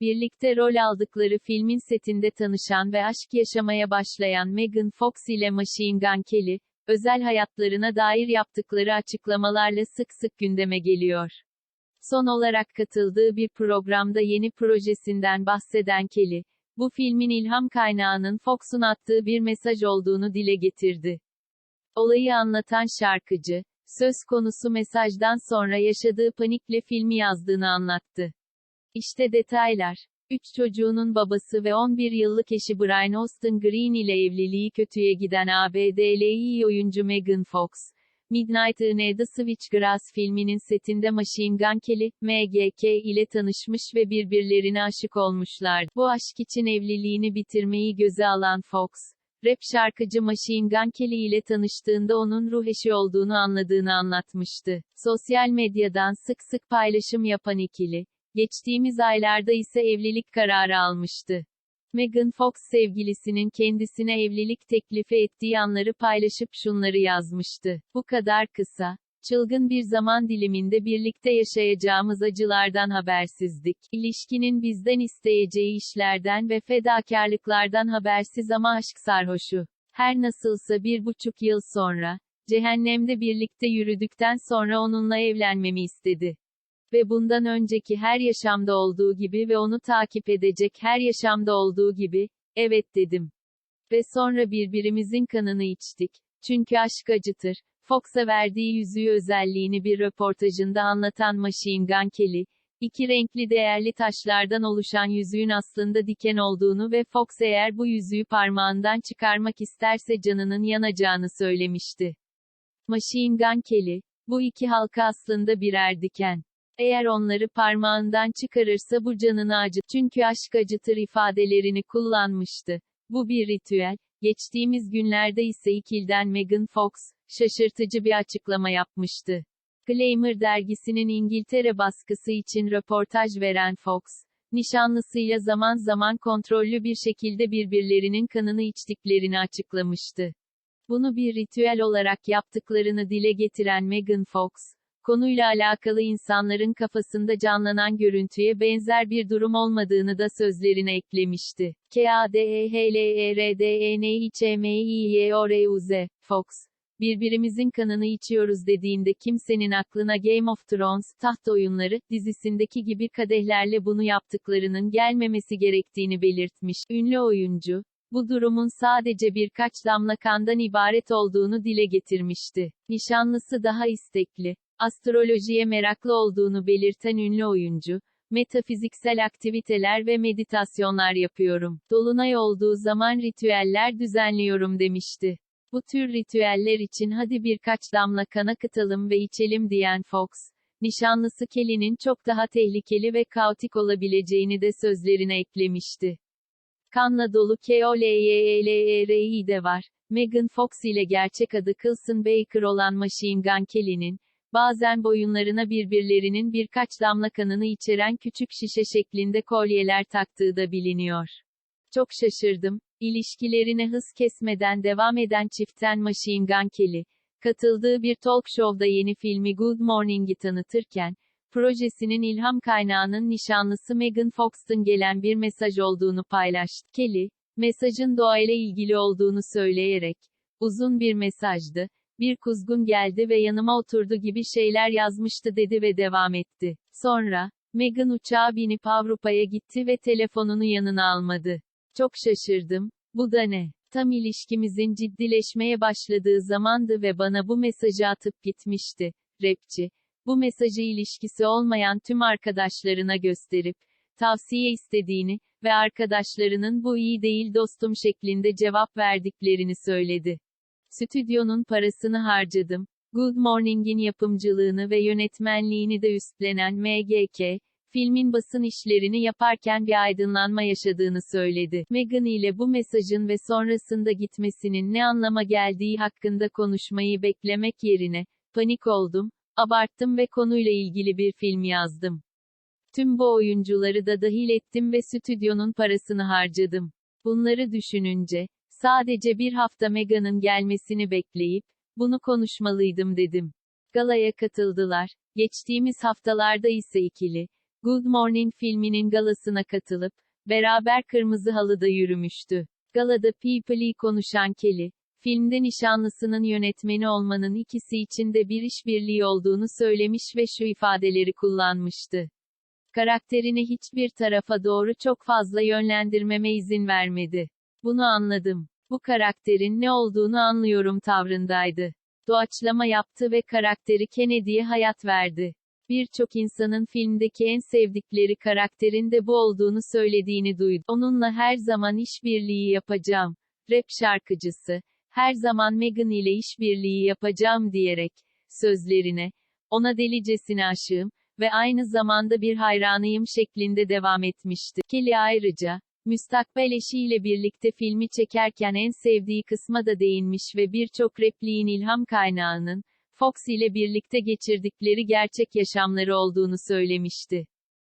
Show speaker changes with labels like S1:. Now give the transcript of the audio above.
S1: Birlikte rol aldıkları filmin setinde tanışan ve aşk yaşamaya başlayan Megan Fox ile Machine Gun Kelly, özel hayatlarına dair yaptıkları açıklamalarla sık sık gündeme geliyor. Son olarak katıldığı bir programda yeni projesinden bahseden Kelly, bu filmin ilham kaynağının Fox'un attığı bir mesaj olduğunu dile getirdi. Olayı anlatan şarkıcı, söz konusu mesajdan sonra yaşadığı panikle filmi yazdığını anlattı. İşte detaylar. Üç çocuğunun babası ve 11 yıllık eşi Brian Austin Green ile evliliği kötüye giden ABD'li oyuncu Megan Fox, Midnight in the Switchgrass filminin setinde Machine Gun Kelly, MGK ile tanışmış ve birbirlerine aşık olmuşlar. Bu aşk için evliliğini bitirmeyi göze alan Fox, rap şarkıcı Machine Gun Kelly ile tanıştığında onun ruh eşi olduğunu anladığını anlatmıştı. Sosyal medyadan sık sık paylaşım yapan ikili, geçtiğimiz aylarda ise evlilik kararı almıştı. Megan Fox sevgilisinin kendisine evlilik teklifi ettiği anları paylaşıp şunları yazmıştı. Bu kadar kısa, çılgın bir zaman diliminde birlikte yaşayacağımız acılardan habersizdik. İlişkinin bizden isteyeceği işlerden ve fedakarlıklardan habersiz ama aşk sarhoşu. Her nasılsa bir buçuk yıl sonra, cehennemde birlikte yürüdükten sonra onunla evlenmemi istedi ve bundan önceki her yaşamda olduğu gibi ve onu takip edecek her yaşamda olduğu gibi, evet dedim. Ve sonra birbirimizin kanını içtik. Çünkü aşk acıtır. Fox'a verdiği yüzüğü özelliğini bir röportajında anlatan Machine Gun Kelly, iki renkli değerli taşlardan oluşan yüzüğün aslında diken olduğunu ve Fox eğer bu yüzüğü parmağından çıkarmak isterse canının yanacağını söylemişti. Machine Gun Kelly, bu iki halka aslında birer diken. Eğer onları parmağından çıkarırsa bu canını acıt çünkü aşk acıtır ifadelerini kullanmıştı. Bu bir ritüel. Geçtiğimiz günlerde ise ikilden Megan Fox, şaşırtıcı bir açıklama yapmıştı. Glamour dergisinin İngiltere baskısı için röportaj veren Fox, nişanlısıyla zaman zaman kontrollü bir şekilde birbirlerinin kanını içtiklerini açıklamıştı. Bunu bir ritüel olarak yaptıklarını dile getiren Megan Fox, konuyla alakalı insanların kafasında canlanan görüntüye benzer bir durum olmadığını da sözlerine eklemişti. K-A-D-E-H-L-E-R-D-E-N-İ-Ç-M-İ-Y-O-R-U-Z, Fox. Birbirimizin kanını içiyoruz dediğinde kimsenin aklına Game of Thrones, taht oyunları, dizisindeki gibi kadehlerle bunu yaptıklarının gelmemesi gerektiğini belirtmiş. Ünlü oyuncu, bu durumun sadece birkaç damla kandan ibaret olduğunu dile getirmişti. Nişanlısı daha istekli, astrolojiye meraklı olduğunu belirten ünlü oyuncu, metafiziksel aktiviteler ve meditasyonlar yapıyorum. Dolunay olduğu zaman ritüeller düzenliyorum demişti. Bu tür ritüeller için hadi birkaç damla kan akıtalım ve içelim diyen Fox, nişanlısı Kelly'nin çok daha tehlikeli ve kaotik olabileceğini de sözlerine eklemişti. Kanla dolu K-O-L-Y-E-L-E-R-I de var. Megan Fox ile gerçek adı Coulson Baker olan Machine Gun Kelly'nin, bazen boyunlarına birbirlerinin birkaç damla kanını içeren küçük şişe şeklinde kolyeler taktığı da biliniyor. Çok şaşırdım. İlişkilerine hız kesmeden devam eden çiftten Machine Gun Kelly, katıldığı bir talk show'da yeni filmi Good Morning'i tanıtırken, projesinin ilham kaynağının nişanlısı Megan Fox'tan gelen bir mesaj olduğunu paylaştı. Kelly, mesajın doğayla ilgili olduğunu söyleyerek, uzun bir mesajdı, bir kuzgun geldi ve yanıma oturdu gibi şeyler yazmıştı dedi ve devam etti. Sonra, Meghan uçağa binip Avrupa'ya gitti ve telefonunu yanına almadı. Çok şaşırdım. Bu da ne? Tam ilişkimizin ciddileşmeye başladığı zamandı ve bana bu mesajı atıp gitmişti. Rapçi. Bu mesajı ilişkisi olmayan tüm arkadaşlarına gösterip, tavsiye istediğini ve arkadaşlarının bu iyi değil dostum şeklinde cevap verdiklerini söyledi. Stüdyonun parasını harcadım. Good Morning'in yapımcılığını ve yönetmenliğini de üstlenen MGK, filmin basın işlerini yaparken bir aydınlanma yaşadığını söyledi. Meghan ile bu mesajın ve sonrasında gitmesinin ne anlama geldiği hakkında konuşmayı beklemek yerine, panik oldum, abarttım ve konuyla ilgili bir film yazdım. Tüm bu oyuncuları da dahil ettim ve stüdyonun parasını harcadım. Bunları düşününce, Sadece bir hafta Meghan'ın gelmesini bekleyip, bunu konuşmalıydım dedim. Galaya katıldılar. Geçtiğimiz haftalarda ise ikili, Good Morning filminin galasına katılıp, beraber kırmızı halıda yürümüştü. Galada People'i konuşan Kelly, filmde nişanlısının yönetmeni olmanın ikisi için de bir işbirliği olduğunu söylemiş ve şu ifadeleri kullanmıştı. Karakterini hiçbir tarafa doğru çok fazla yönlendirmeme izin vermedi. Bunu anladım. Bu karakterin ne olduğunu anlıyorum tavrındaydı. Doğaçlama yaptı ve karakteri Kennedy'ye hayat verdi. Birçok insanın filmdeki en sevdikleri karakterin de bu olduğunu söylediğini duydum. Onunla her zaman işbirliği yapacağım. Rap şarkıcısı, her zaman Megan ile işbirliği yapacağım diyerek, sözlerine, ona delicesine aşığım ve aynı zamanda bir hayranıyım şeklinde devam etmişti. Kelly ayrıca, müstakbel eşiyle birlikte filmi çekerken en sevdiği kısma da değinmiş ve birçok repliğin ilham kaynağının, Fox ile birlikte geçirdikleri gerçek yaşamları olduğunu söylemişti.